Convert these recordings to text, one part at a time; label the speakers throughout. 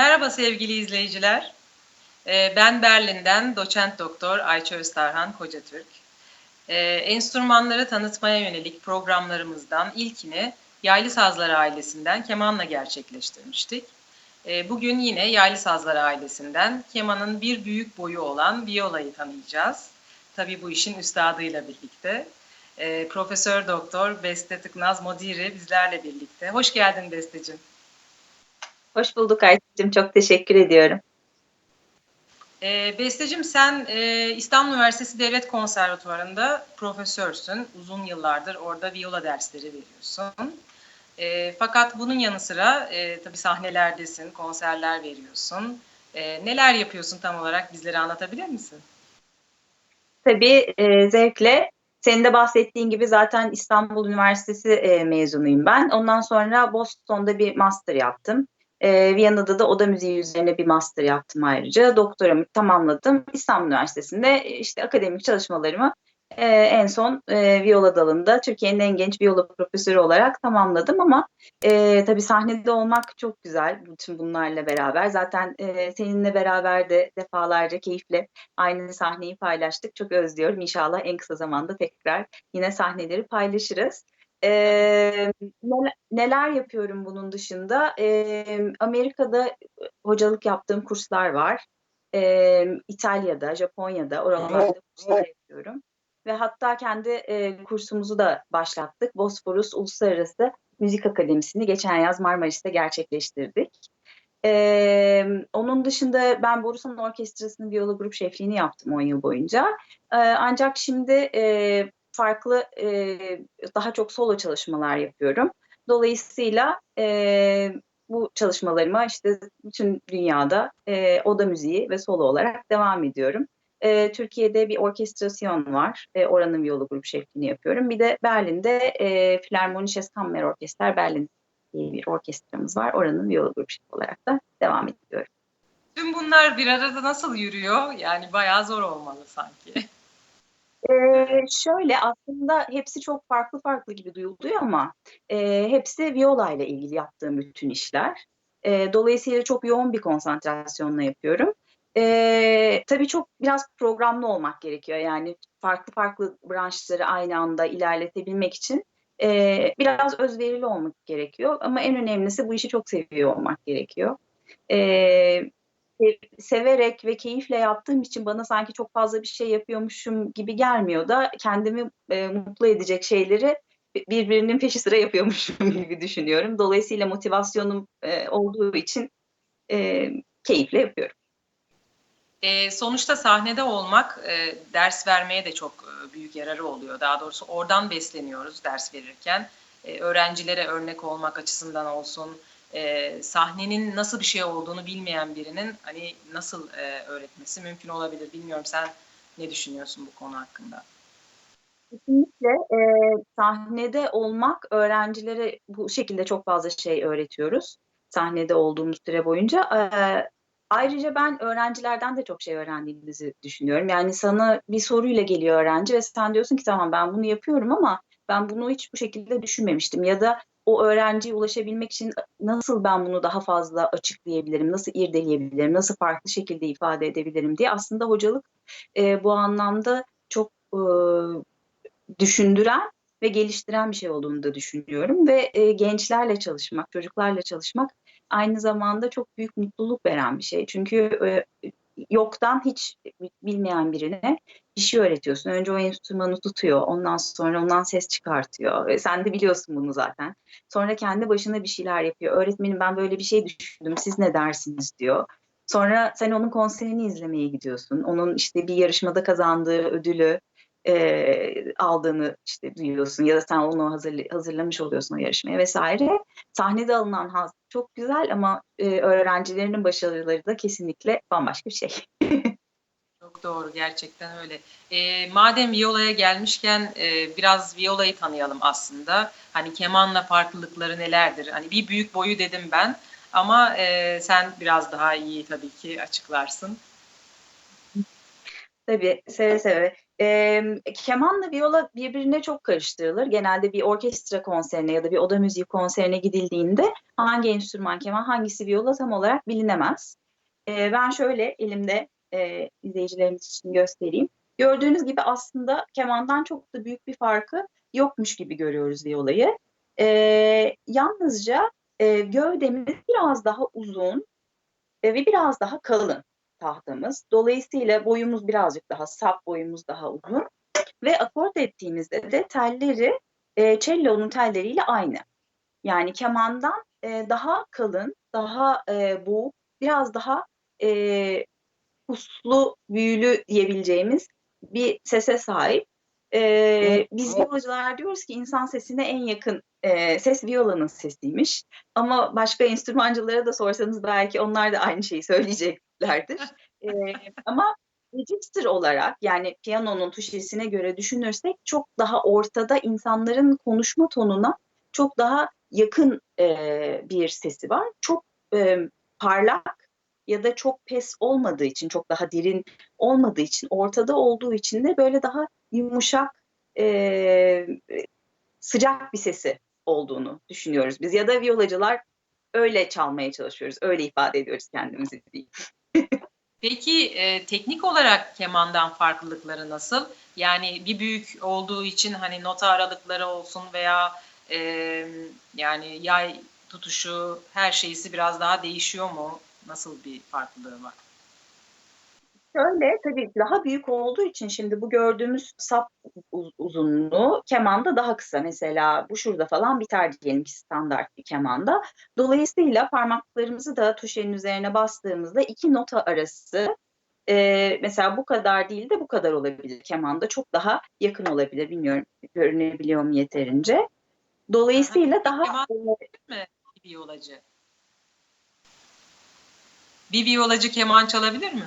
Speaker 1: Merhaba sevgili izleyiciler. Ee, Ben Berlin'den doçent doktor Ayça Öztarhan Kocatürk. Ee, Enstrümanları tanıtmaya yönelik programlarımızdan ilkini Yaylı Sazlar ailesinden kemanla gerçekleştirmiştik. Ee, Bugün yine Yaylı Sazlar ailesinden kemanın bir büyük boyu olan viola'yı tanıyacağız. Tabii bu işin üstadıyla birlikte. Profesör Doktor Beste Tıknaz Modiri bizlerle birlikte. Hoş geldin Besteciğim.
Speaker 2: Hoş bulduk Ayşe'cim. Çok teşekkür ediyorum.
Speaker 1: E, Besteciğim sen e, İstanbul Üniversitesi Devlet Konservatuvarı'nda profesörsün. Uzun yıllardır orada viola dersleri veriyorsun. E, fakat bunun yanı sıra e, tabii sahnelerdesin, konserler veriyorsun. E, neler yapıyorsun tam olarak bizlere anlatabilir misin?
Speaker 2: Tabii e, zevkle. Senin de bahsettiğin gibi zaten İstanbul Üniversitesi e, mezunuyum ben. Ondan sonra Boston'da bir master yaptım. E, Viyana'da da oda müziği üzerine bir master yaptım ayrıca. Doktoramı tamamladım. İstanbul Üniversitesi'nde e, işte akademik çalışmalarımı e, en son e, viola dalında Türkiye'nin en genç viola profesörü olarak tamamladım ama e, tabii sahnede olmak çok güzel bütün bunlarla beraber. Zaten e, seninle beraber de defalarca keyifle aynı sahneyi paylaştık. Çok özlüyorum. İnşallah en kısa zamanda tekrar yine sahneleri paylaşırız. Ee, neler, yapıyorum bunun dışında? Ee, Amerika'da hocalık yaptığım kurslar var. Ee, İtalya'da, Japonya'da, oralarda kurslar yapıyorum. Ve hatta kendi e, kursumuzu da başlattık. Bosporus Uluslararası Müzik Akademisi'ni geçen yaz Marmaris'te gerçekleştirdik. Ee, onun dışında ben Borusan Orkestrası'nın viola grup şefliğini yaptım 10 yıl boyunca. Ee, ancak şimdi e, farklı e, daha çok solo çalışmalar yapıyorum. Dolayısıyla e, bu çalışmalarıma işte bütün dünyada e, oda müziği ve solo olarak devam ediyorum. E, Türkiye'de bir orkestrasyon var. E, oranın viola grup şefliğini yapıyorum. Bir de Berlin'de e, Philharmonisches Kammer Orkester Berlin diye bir orkestramız var. Oranın viola grup şefi olarak da devam ediyorum.
Speaker 1: Tüm bunlar bir arada nasıl yürüyor? Yani bayağı zor olmalı sanki.
Speaker 2: Ee, şöyle aslında hepsi çok farklı farklı gibi duyuluyor ama e, hepsi viola ile ilgili yaptığım bütün işler. E, dolayısıyla çok yoğun bir konsantrasyonla yapıyorum. E, tabii çok biraz programlı olmak gerekiyor. Yani farklı farklı branşları aynı anda ilerletebilmek için e, biraz özverili olmak gerekiyor. Ama en önemlisi bu işi çok seviyor olmak gerekiyor. E, severek ve keyifle yaptığım için bana sanki çok fazla bir şey yapıyormuşum gibi gelmiyor da kendimi e, mutlu edecek şeyleri birbirinin peşi sıra yapıyormuşum gibi düşünüyorum. Dolayısıyla motivasyonum e, olduğu için e, keyifle yapıyorum.
Speaker 1: E, sonuçta sahnede olmak e, ders vermeye de çok e, büyük yararı oluyor. Daha doğrusu oradan besleniyoruz ders verirken. E, öğrencilere örnek olmak açısından olsun, e, sahnenin nasıl bir şey olduğunu bilmeyen birinin hani nasıl e, öğretmesi mümkün olabilir bilmiyorum. Sen ne düşünüyorsun bu konu hakkında?
Speaker 2: Kesinlikle e, sahnede olmak öğrencilere bu şekilde çok fazla şey öğretiyoruz. Sahnede olduğumuz süre boyunca. E, ayrıca ben öğrencilerden de çok şey öğrendiğimizi düşünüyorum. Yani sana bir soruyla geliyor öğrenci ve sen diyorsun ki tamam ben bunu yapıyorum ama ben bunu hiç bu şekilde düşünmemiştim. Ya da o öğrenciye ulaşabilmek için nasıl ben bunu daha fazla açıklayabilirim, nasıl irdeleyebilirim, nasıl farklı şekilde ifade edebilirim diye aslında hocalık e, bu anlamda çok e, düşündüren ve geliştiren bir şey olduğunu da düşünüyorum ve e, gençlerle çalışmak, çocuklarla çalışmak aynı zamanda çok büyük mutluluk veren bir şey. Çünkü e, yoktan hiç bilmeyen birine bir şey öğretiyorsun. Önce o enstrümanı tutuyor, ondan sonra ondan ses çıkartıyor. Ve sen de biliyorsun bunu zaten. Sonra kendi başına bir şeyler yapıyor. Öğretmenim ben böyle bir şey düşündüm, siz ne dersiniz diyor. Sonra sen onun konserini izlemeye gidiyorsun. Onun işte bir yarışmada kazandığı ödülü e, aldığını işte duyuyorsun ya da sen onu hazırla, hazırlamış oluyorsun o yarışmaya vesaire. Sahnede alınan haz çok güzel ama e, öğrencilerinin başarıları da kesinlikle bambaşka bir şey.
Speaker 1: Doğru gerçekten öyle. E, madem violaya gelmişken e, biraz violayı tanıyalım aslında. Hani kemanla farklılıkları nelerdir? Hani bir büyük boyu dedim ben ama e, sen biraz daha iyi tabii ki açıklarsın.
Speaker 2: Tabii, seve seve. Emm, kemanla viyola birbirine çok karıştırılır. Genelde bir orkestra konserine ya da bir oda müziği konserine gidildiğinde hangi enstrüman keman, hangisi viyola tam olarak bilinemez. Eee, ben şöyle elimde, eee, izleyicilerimiz için göstereyim. Gördüğünüz gibi aslında kemandan çok da büyük bir farkı yokmuş gibi görüyoruz viyolayı. Eee, yalnızca, eee, gövdemiz biraz daha uzun, ve biraz daha kalın tahtamız. Dolayısıyla boyumuz birazcık daha, sap boyumuz daha uzun ve akort ettiğimizde de telleri, eee, cellonun telleriyle aynı. Yani kemandan, eee, daha kalın, daha, eee, boğuk, biraz daha, eee, puslu, büyülü diyebileceğimiz bir sese sahip. Eee, biz viyolacılar diyoruz ki insan sesine en yakın, eee, ses viyolanın sesiymiş ama başka enstrümancılara da sorsanız belki onlar da aynı şeyi söyleyeceklerdir. Eee, ama register olarak, yani piyanonun tuşesine göre düşünürsek çok daha ortada, insanların konuşma tonuna çok daha yakın, eee, bir sesi var. Çok, emm, parlak ya da çok pes olmadığı için, çok daha derin olmadığı için, ortada olduğu için de böyle daha yumuşak, eee, sıcak bir sesi olduğunu düşünüyoruz biz ya da viyolacılar öyle çalmaya çalışıyoruz, öyle ifade ediyoruz kendimizi diyeyim.
Speaker 1: Peki, eee, teknik olarak kemandan farklılıkları nasıl? Yani bir büyük olduğu için, hani, nota aralıkları olsun veya, emm, yani yay tutuşu, her şeysi biraz daha değişiyor mu? Nasıl bir farklılığı var?
Speaker 2: Şöyle, tabii daha büyük olduğu için şimdi bu gördüğümüz sap uz uzunluğu kemanda daha kısa. Mesela bu şurada falan biter diyelim ki standart bir kemanda. Dolayısıyla parmaklarımızı da tuşenin üzerine bastığımızda 2 nota arası, eee, mesela bu kadar değil de bu kadar olabilir kemanda. Çok daha yakın olabilir. Bilmiyorum görünebiliyor mu yeterince? Dolayısıyla daha,
Speaker 1: Keman
Speaker 2: eee
Speaker 1: mi bir viyolacı? Bir viyolacı keman çalabilir mi?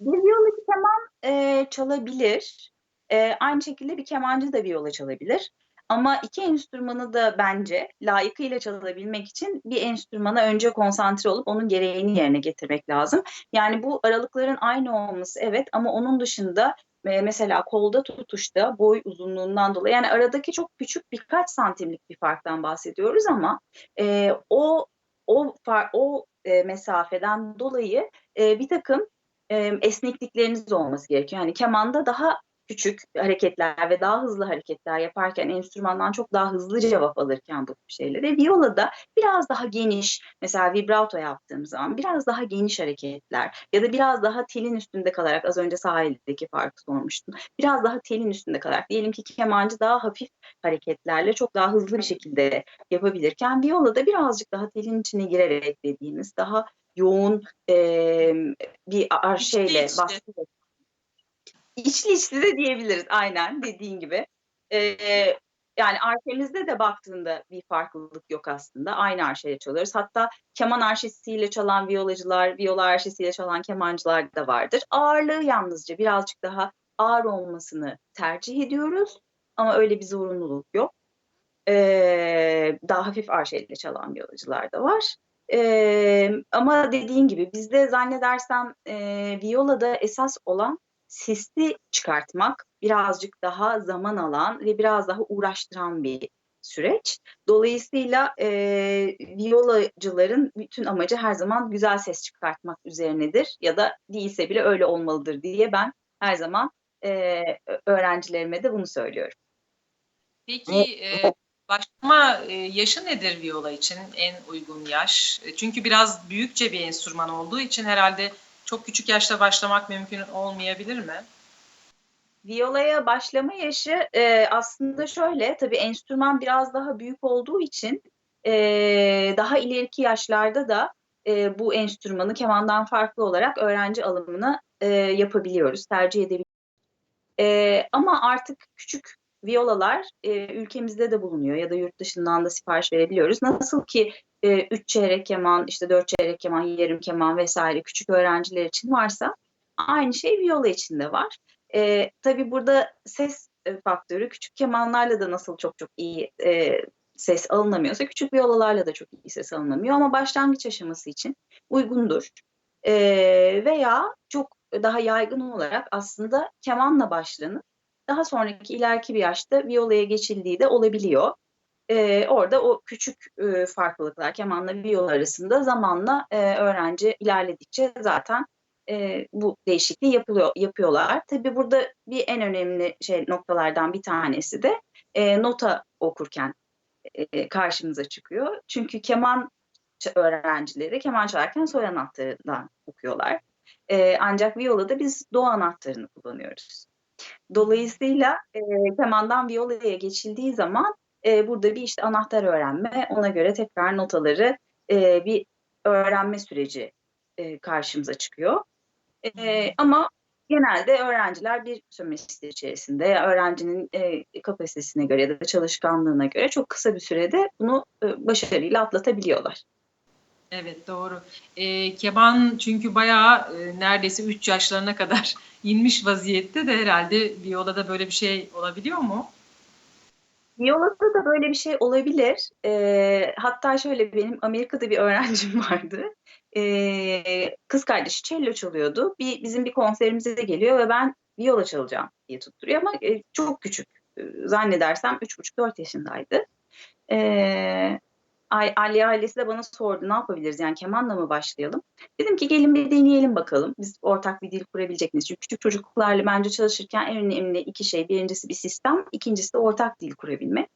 Speaker 2: Bir viyolacı keman, eee, çalabilir. Eee, aynı şekilde bir kemancı da viyola çalabilir ama 2 enstrümanı da bence layıkıyla çalabilmek için bir enstrümana önce konsantre olup onun gereğini yerine getirmek lazım. Yani bu aralıkların aynı olması evet ama onun dışında, eee, mesela kolda tutuşta boy uzunluğundan dolayı, yani aradaki çok küçük birkaç santimlik bir farktan bahsediyoruz ama, eee, o o o, eee, mesafeden dolayı, eee, birtakım, emm, esneklikleriniz olması gerekiyor. Yani kemanda daha küçük hareketler ve daha hızlı hareketler yaparken, enstrümandan çok daha hızlı cevap alırken bu tip şeylere, viyolada biraz daha geniş, mesela vibrato yaptığım zaman biraz daha geniş hareketler ya da biraz daha telin üstünde kalarak, az önce sağ eldeki farkı sormuştun, biraz daha telin üstünde kalarak, diyelim ki kemancı daha hafif hareketlerle çok daha hızlı bir şekilde yapabilirken viyolada birazcık daha telin içine girerek dediğimiz, daha yoğun, emm, bir
Speaker 1: İçli içli.
Speaker 2: baskıyla İçli içli de diyebiliriz aynen dediğin gibi. Eee, yani arşemizde de baktığında bir farklılık yok aslında. Aynı arşeyle çalıyoruz. Hatta keman arşesiyle çalan viyolacılar, viyola arşesiyle çalan kemancılar da vardır. Ağırlığı yalnızca birazcık daha ağır olmasını tercih ediyoruz ama öyle bir zorunluluk yok. Eee, daha hafif arşeyle çalan viyolacılar da var. Emm, ama dediğin gibi bizde zannedersem, eee, viyolada esas olan sesi çıkartmak, birazcık daha zaman alan ve biraz daha uğraştıran bir süreç. Dolayısıyla, eee, viyolacıların bütün amacı her zaman güzel ses çıkartmak üzerinedir ya da değilse bile öyle olmalıdır diye ben her zaman, eee, ö öğrencilerime de bunu söylüyorum.
Speaker 1: Peki, eee, başlama, eee, yaşı nedir viyola için en uygun yaş? E, çünkü biraz büyükçe bir enstrüman olduğu için herhâlde çok küçük yaşta başlamak mümkün olmayabilir mi?
Speaker 2: Viyolaya başlama yaşı, eee, aslında şöyle, tabii enstrüman biraz daha büyük olduğu için, eee, daha ileriki yaşlarda da, eee, bu enstrümanı kemandan farklı olarak öğrenci alımını, eee, yapabiliyoruz, tercih edebi Eee, ama artık küçük viyolalar, eee, ülkemizde de bulunuyor ya da yurt dışından da sipariş verebiliyoruz. Nasıl ki, eee, 3 çeyrek keman, işte 4 çeyrek keman, yarım keman vs. küçük öğrenciler için varsa aynı şey viyola için de var. Eee, tabii burada ses, eee, faktörü küçük kemanlarla da nasıl çok çok iyi, eee, ses alınamıyorsa küçük viyolalarla da çok iyi ses alınamıyor ama başlangıç aşaması için uygundur. Eee, veya çok daha yaygın olarak aslında kemanla başlanıp daha sonraki ileriki bir yaşta violaya geçildiği de olabiliyor. Ee, orada o küçük e, farklılıklar kemanla viola arasında zamanla e, öğrenci ilerledikçe zaten e, bu değişikliği yapılıyor yapıyorlar. Tabii burada bir en önemli şey noktalardan bir tanesi de e, nota okurken e, karşımıza çıkıyor. Çünkü keman öğrencileri keman çalarken soy anahtarından okuyorlar. E, ancak violada biz do anahtarını kullanıyoruz. Dolayısıyla e, kemandan violaya geçildiği zaman e, burada bir işte anahtar öğrenme, ona göre tekrar notaları e, bir öğrenme süreci e, karşımıza çıkıyor. E, ama genelde öğrenciler bir sömestr içerisinde ya öğrencinin e, kapasitesine göre ya da çalışkanlığına göre çok kısa bir sürede bunu e, başarıyla atlatabiliyorlar.
Speaker 1: Evet doğru. E, keman çünkü bayağı e, neredeyse 3 yaşlarına kadar inmiş vaziyette de herhalde violada böyle bir şey olabiliyor mu?
Speaker 2: Viola'da da böyle bir şey olabilir. E, hatta şöyle benim Amerika'da bir öğrencim vardı. E, kız kardeşi cello çalıyordu. Bir, bizim bir konserimize de geliyor ve ben viola çalacağım diye tutturuyor ama e, çok küçük. E, zannedersem 3,5-4 yaşındaydı. E, Ali ailesi de bana sordu ne yapabiliriz yani kemanla mı başlayalım? Dedim ki gelin bir deneyelim bakalım. Biz ortak bir dil kurabilecek miyiz? Çünkü küçük çocuklarla bence çalışırken en önemli iki şey. Birincisi bir sistem, ikincisi de ortak dil kurabilme.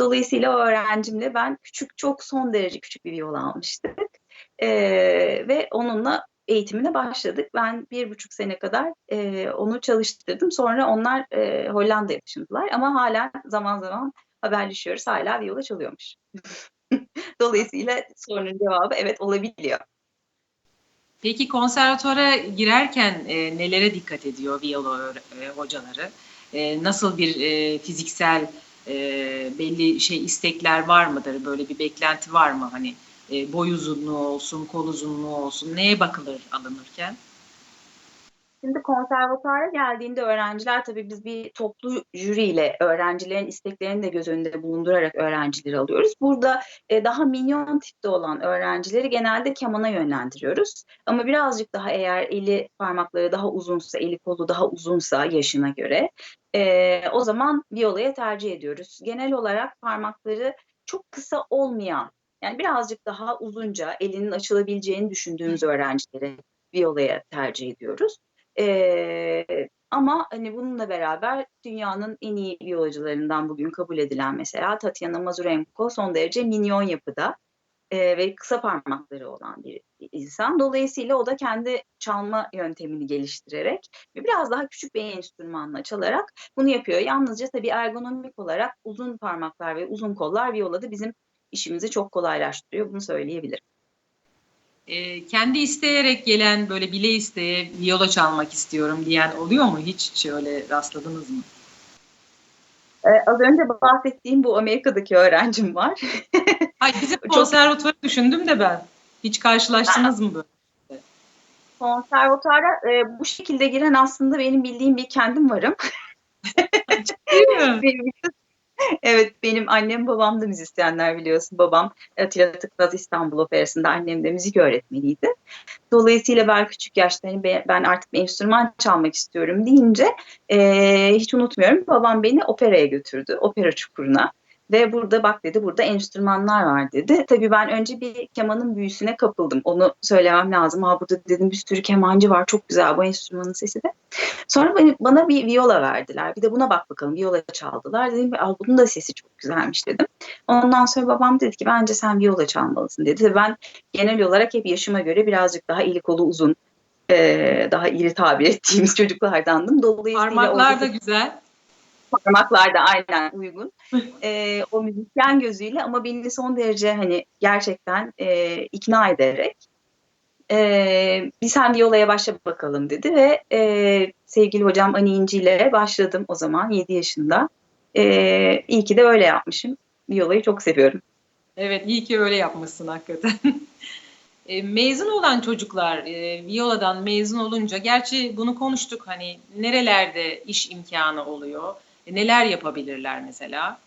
Speaker 2: Dolayısıyla o öğrencimle ben küçük çok son derece küçük bir viola almıştık. Ee, ve onunla eğitimine başladık. Ben bir buçuk sene kadar e, onu çalıştırdım. Sonra onlar e, Hollanda'ya taşındılar ama hala zaman zaman haberleşiyoruz. Hala viola çalıyormuş. Dolayısıyla sorunun cevabı evet olabiliyor.
Speaker 1: Peki konservatuara girerken e, nelere dikkat ediyor viyolo e, hocaları? E, nasıl bir e, fiziksel e, belli şey istekler var mıdır? Böyle bir beklenti var mı? Hani e, boy uzunluğu olsun, kol uzunluğu olsun neye bakılır alınırken?
Speaker 2: Şimdi konservatuara geldiğinde öğrenciler tabii biz bir toplu jüriyle öğrencilerin isteklerini de göz önünde bulundurarak öğrencileri alıyoruz. Burada e, daha minyon tipte olan öğrencileri genelde kemana yönlendiriyoruz. Ama birazcık daha eğer eli parmakları daha uzunsa, eli kolu daha uzunsa yaşına göre e, o zaman violaya tercih ediyoruz. Genel olarak parmakları çok kısa olmayan yani birazcık daha uzunca elinin açılabileceğini düşündüğümüz öğrencileri violaya tercih ediyoruz. E, ama hani bununla beraber dünyanın en iyi biyolojilerinden bugün kabul edilen mesela Tatiana Mazurenko son derece minyon yapıda e, ve kısa parmakları olan bir insan. Dolayısıyla o da kendi çalma yöntemini geliştirerek ve biraz daha küçük bir enstrümanla çalarak bunu yapıyor. Yalnızca tabii ergonomik olarak uzun parmaklar ve uzun kollar violada bizim işimizi çok kolaylaştırıyor. Bunu söyleyebilirim
Speaker 1: e, kendi isteyerek gelen böyle bile isteye viola çalmak istiyorum diyen oluyor mu? Hiç şöyle rastladınız mı?
Speaker 2: Ee, az önce bahsettiğim bu Amerika'daki öğrencim var.
Speaker 1: Hayır bizim konservatuvarı düşündüm de ben. Hiç karşılaştınız mı böyle?
Speaker 2: Konservatuara e, bu şekilde giren aslında benim bildiğim bir kendim varım. benim evet benim annem babam da müzisyenler biliyorsun. Babam Atilla Tıknaz İstanbul Operası'nda annem de müzik öğretmeniydi. Dolayısıyla ben küçük yaşta hani ben artık bir enstrüman çalmak istiyorum deyince e, hiç unutmuyorum babam beni operaya götürdü. Opera çukuruna. Ve burada bak dedi burada enstrümanlar var dedi. Tabii ben önce bir kemanın büyüsüne kapıldım. Onu söylemem lazım. Ha burada dedim bir sürü kemancı var. Çok güzel bu enstrümanın sesi de. Sonra bana, bir viola verdiler. Bir de buna bak bakalım. Viola çaldılar. Dedim Al, bunun da sesi çok güzelmiş dedim. Ondan sonra babam dedi ki bence sen viola çalmalısın dedi. Ben genel olarak hep yaşıma göre birazcık daha eli kolu uzun daha iri tabir ettiğimiz çocuklardandım.
Speaker 1: Dolayısıyla Parmaklar da güzel
Speaker 2: parmaklar da aynen uygun. e, o müzisyen gözüyle ama beni son derece hani gerçekten e, ikna ederek e, bir sen violaya başla bakalım dedi ve e, sevgili hocam Ani İnci ile başladım o zaman 7 yaşında. E, iyi ki de öyle yapmışım. Violayı çok seviyorum.
Speaker 1: Evet iyi ki öyle yapmışsın hakikaten. e, mezun olan çocuklar e, Viola'dan mezun olunca gerçi bunu konuştuk hani nerelerde iş imkanı oluyor neler yapabilirler mesela?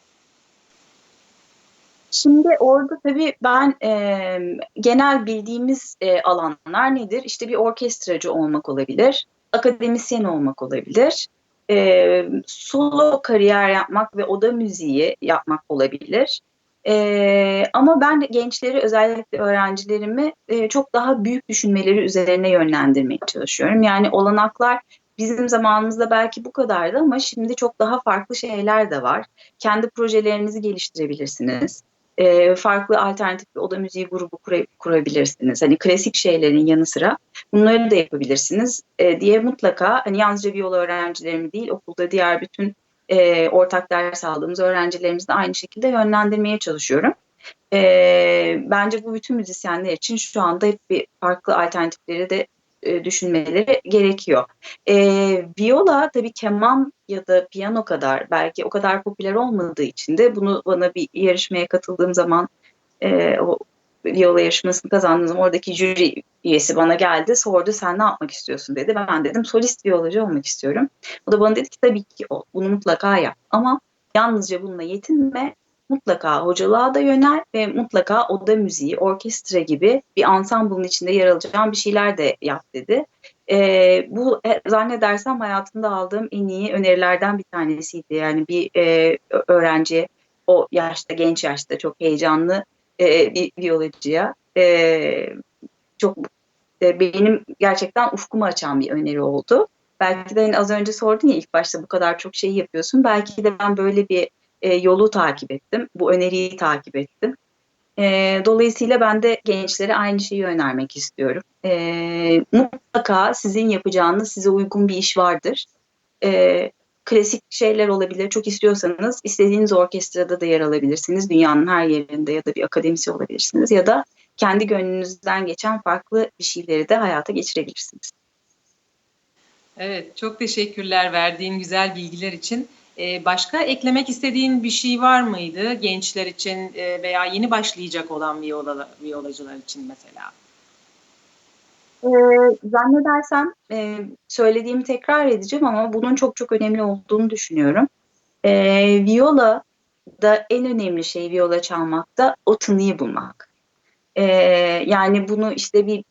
Speaker 2: Şimdi orada tabii ben e, genel bildiğimiz e, alanlar nedir? İşte bir orkestracı olmak olabilir. akademisyen olmak olabilir. E, solo kariyer yapmak ve oda müziği yapmak olabilir. E, ama ben gençleri özellikle öğrencilerimi e, çok daha büyük düşünmeleri üzerine yönlendirmeye çalışıyorum. Yani olanaklar bizim zamanımızda belki bu kadardı ama şimdi çok daha farklı şeyler de var. Kendi projelerinizi geliştirebilirsiniz. E, farklı alternatif bir oda müziği grubu kur- kurabilirsiniz. Hani klasik şeylerin yanı sıra bunları da yapabilirsiniz e, diye mutlaka hani yalnızca viola öğrencilerimi değil okulda diğer bütün e, ortak ders aldığımız öğrencilerimizi de aynı şekilde yönlendirmeye çalışıyorum. E, bence bu bütün müzisyenler için şu anda hep bir farklı alternatifleri de e, düşünmeleri gerekiyor. E, viola tabii keman ya da piyano kadar belki o kadar popüler olmadığı için de bunu bana bir yarışmaya katıldığım zaman e, o viola yarışmasını kazandığım oradaki jüri üyesi bana geldi sordu sen ne yapmak istiyorsun dedi. Ben dedim solist violacı olmak istiyorum. O da bana dedi ki tabii ki ol bunu mutlaka yap ama yalnızca bununla yetinme mutlaka hocalığa da yönel ve mutlaka oda müziği, orkestra gibi bir ansambulun içinde yer alacağım bir şeyler de yap dedi. E, bu zannedersem hayatımda aldığım en iyi önerilerden bir tanesiydi. Yani bir e, öğrenci o yaşta, genç yaşta çok heyecanlı e, bir biyolojiye e, çok e, benim gerçekten ufkumu açan bir öneri oldu. Belki de hani az önce sordun ya ilk başta bu kadar çok şey yapıyorsun. Belki de ben böyle bir e, yolu takip ettim. Bu öneriyi takip ettim. E, dolayısıyla ben de gençlere aynı şeyi önermek istiyorum. E, mutlaka sizin yapacağınız size uygun bir iş vardır. E, klasik şeyler olabilir. Çok istiyorsanız istediğiniz orkestrada da yer alabilirsiniz. Dünyanın her yerinde ya da bir akademisi olabilirsiniz. Ya da kendi gönlünüzden geçen farklı bir şeyleri de hayata geçirebilirsiniz.
Speaker 1: Evet, çok teşekkürler verdiğin güzel bilgiler için. Ee, başka eklemek istediğin bir şey var mıydı gençler için e, veya yeni başlayacak olan viola, violacılar için mesela?
Speaker 2: Ee, zannedersem e, söylediğimi tekrar edeceğim ama bunun çok çok önemli olduğunu düşünüyorum. Ee, viola da en önemli şey viola çalmakta o tınıyı bulmak. Ee, yani bunu işte bir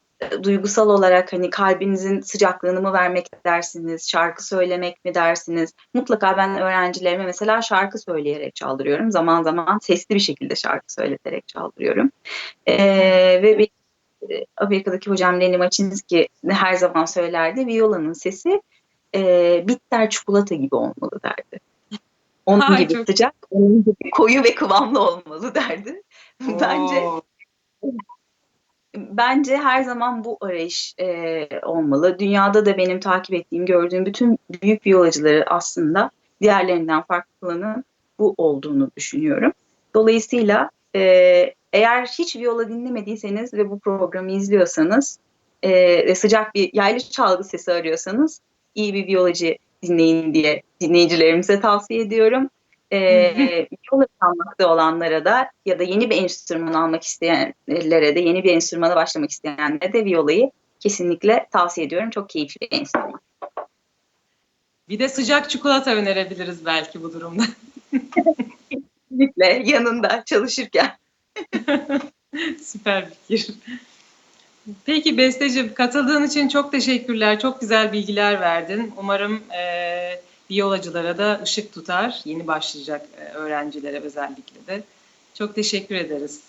Speaker 2: duygusal olarak hani kalbinizin sıcaklığını mı vermek dersiniz, şarkı söylemek mi dersiniz? Mutlaka ben öğrencilerime mesela şarkı söyleyerek çaldırıyorum. Zaman zaman sesli bir şekilde şarkı söyleterek çaldırıyorum. Ee, ve bir Amerika'daki hocam Lenny Maçinski her zaman söylerdi. Violanın sesi e, bitter çikolata gibi olmalı derdi. Onun
Speaker 1: Ha,
Speaker 2: gibi
Speaker 1: çok-
Speaker 2: sıcak, onun gibi koyu ve kıvamlı olmalı derdi. Bence
Speaker 1: Oo,
Speaker 2: bence her zaman bu arayış e, olmalı. Dünyada da benim takip ettiğim, gördüğüm bütün büyük viyolacıları aslında diğerlerinden farklı kılanın bu olduğunu düşünüyorum. Dolayısıyla e, eğer hiç viola dinlemediyseniz ve bu programı izliyorsanız e, sıcak bir yaylı çalgı sesi arıyorsanız iyi bir violacı dinleyin diye dinleyicilerimize tavsiye ediyorum. E, viola çalmakta olanlara da ya da yeni bir enstrüman almak isteyenlere de yeni bir enstrümana başlamak isteyenlere de violayı kesinlikle tavsiye ediyorum. Çok keyifli bir enstrüman.
Speaker 1: bir de sıcak çikolata önerebiliriz belki bu durumda.
Speaker 2: Kesinlikle yanında çalışırken.
Speaker 1: Süper fikir. Peki Besteciğim katıldığın için çok teşekkürler. Çok güzel bilgiler verdin. Umarım e, biyolacılara da ışık tutar. Yeni başlayacak e, öğrencilere özellikle de. Çok teşekkür ederiz.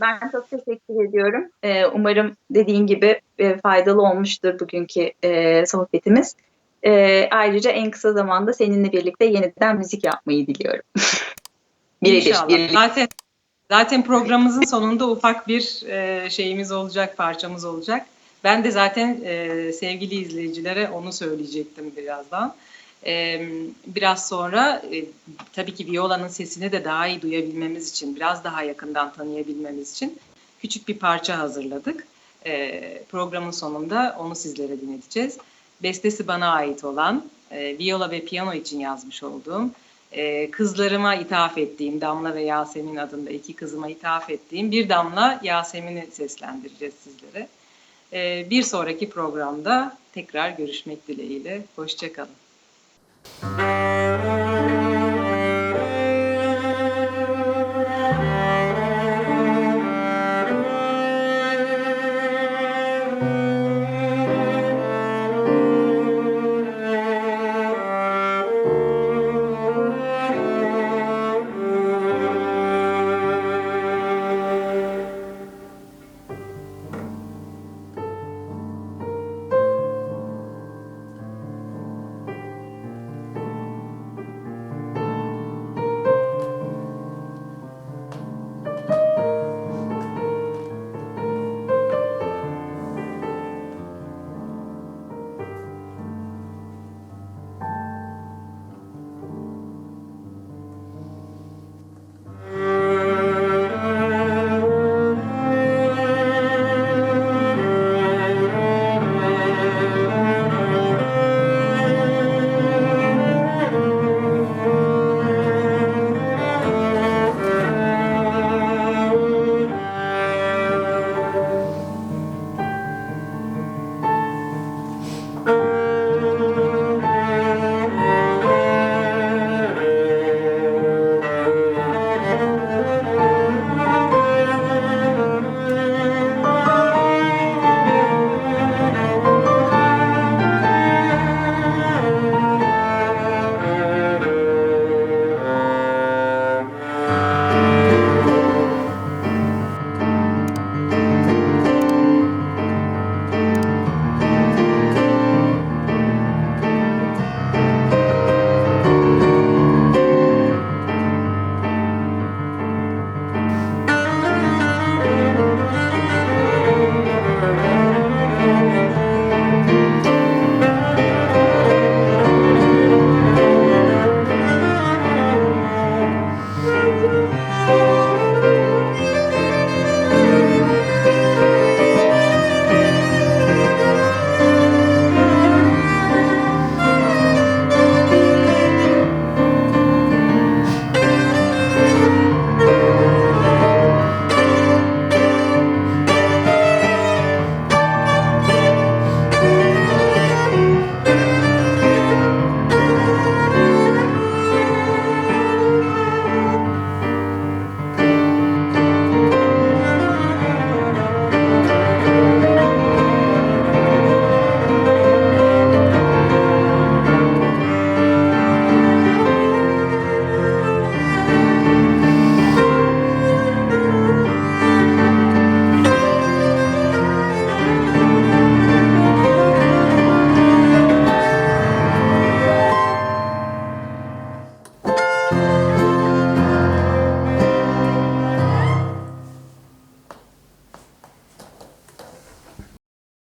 Speaker 2: Ben çok teşekkür ediyorum. Ee, umarım dediğin gibi e, faydalı olmuştur bugünkü e, sohbetimiz. E, ayrıca en kısa zamanda seninle birlikte yeniden müzik yapmayı diliyorum. Birebir,
Speaker 1: İnşallah.
Speaker 2: birlikte.
Speaker 1: Zaten zaten programımızın sonunda ufak bir e, şeyimiz olacak, parçamız olacak. Ben de zaten e, sevgili izleyicilere onu söyleyecektim birazdan. Biraz sonra tabii ki Viola'nın sesini de daha iyi duyabilmemiz için, biraz daha yakından tanıyabilmemiz için küçük bir parça hazırladık. Programın sonunda onu sizlere dinleteceğiz. Bestesi bana ait olan, e, viola ve piyano için yazmış olduğum kızlarıma ithaf ettiğim Damla ve Yasemin adında iki kızıma ithaf ettiğim bir Damla Yasemin'i seslendireceğiz sizlere. Bir sonraki programda tekrar görüşmek dileğiyle. Hoşçakalın. Mm-hmm.